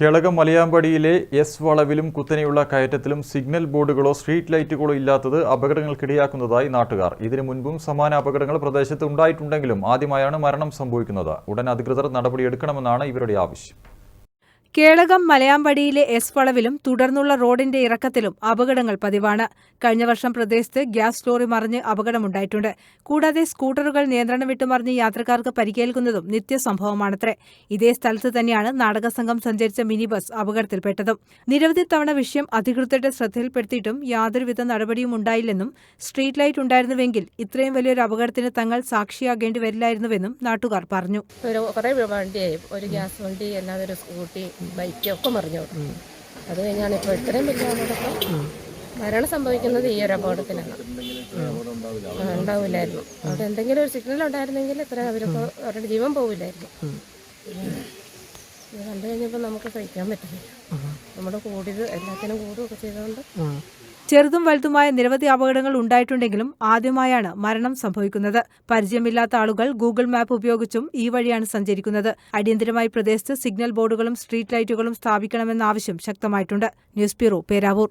Kelakam മലയാമ്പടിയിലെ S വളവിലും കുത്തനെയുള്ള കയറ്റത്തിലും signal ബോർഡുകളോ street ലൈറ്റുകളോ ഇല്ലാത്തത് അപകടങ്ങൾക്കിടയാക്കുന്നതായി നാട്ടുകാർ. ഇതിനു മുൻപും സമാന അപകടങ്ങൾ പ്രദേശത്ത് ഉണ്ടായിട്ടുണ്ടെങ്കിലും ആദ്യമായാണ് മരണം സംഭവിക്കുന്നത്. ഉടൻ അധികൃതർ നടപടിയെടുക്കണമെന്നാണ് ഇവരുടെ ആവശ്യം. കേളകം മലയാമ്പടിയിലെ എസ് വളവിലും തുടർന്നുള്ള റോഡിന്റെ ഇറക്കത്തിലും അപകടങ്ങൾ പതിവാണ്. കഴിഞ്ഞ വർഷം പ്രദേശത്ത് ഗ്യാസ് ലോറി മറിഞ്ഞ് അപകടമുണ്ടായിട്ടുണ്ട്. കൂടാതെ സ്കൂട്ടറുകൾ നിയന്ത്രണം വിട്ടുമറിഞ്ഞ് യാത്രക്കാർക്ക് പരിക്കേൽക്കുന്നതും നിത്യസംഭവമാണത്രേ. ഇതേ സ്ഥലത്ത് തന്നെയാണ് നാടകസംഘം സഞ്ചരിച്ച മിനി ബസ് അപകടത്തിൽപ്പെട്ടതും. നിരവധി തവണ വിഷയം അധികൃതരുടെ ശ്രദ്ധയിൽപ്പെടുത്തിയിട്ടും യാതൊരുവിധ നടപടിയും ഉണ്ടായില്ലെന്നും സ്ട്രീറ്റ് ലൈറ്റ് ഉണ്ടായിരുന്നുവെങ്കിൽ ഇത്രയും വലിയൊരു അപകടത്തിന് തങ്ങൾ സാക്ഷിയാകേണ്ടി വരില്ലായിരുന്നുവെന്നും നാട്ടുകാർ പറഞ്ഞു. ഒരു ഒരു ഗ്യാസ് വണ്ടി സ്കൂട്ടി ബൈക്ക് ഒക്കെ മറിഞ്ഞു. അത് കഴിഞ്ഞാണ് ഇപ്പോൾ ഇത്രയും വലിയ അപകടം. മരണം സംഭവിക്കുന്നത് ഈ ഒരു അപകടത്തിലാണ്. ഉണ്ടാവില്ലായിരുന്നു. അവിടെ എന്തെങ്കിലും ഒരു സിഗ്നൽ ഉണ്ടായിരുന്നെങ്കിൽ ഇത്ര അവരൊക്കെ അവരുടെ ജീവൻ പോവില്ലായിരുന്നു. ഇത് കണ്ടു കഴിഞ്ഞപ്പോൾ നമുക്ക് സഹിക്കാൻ പറ്റുന്നില്ല. നമ്മുടെ കൂടിയത് എല്ലാത്തിനും കൂടുകയൊക്കെ ചെയ്തുകൊണ്ട് ചെറുതും വലുതുമായ നിരവധി അപകടങ്ങൾ ഉണ്ടായിട്ടുണ്ടെങ്കിലും ആദ്യമായാണ് മരണം സംഭവിക്കുന്നത്. പരിചയമില്ലാത്ത ആളുകൾ ഗൂഗിൾ മാപ്പ് ഉപയോഗിച്ചും ഈ വഴിയാണ് സഞ്ചരിക്കുന്നത്. അടിയന്തരമായി പ്രദേശത്ത് സിഗ്നൽ ബോർഡുകളും സ്ട്രീറ്റ് ലൈറ്റുകളും സ്ഥാപിക്കണമെന്ന ആവശ്യം ശക്തമായിട്ടുണ്ട്. News bureau Peravoor.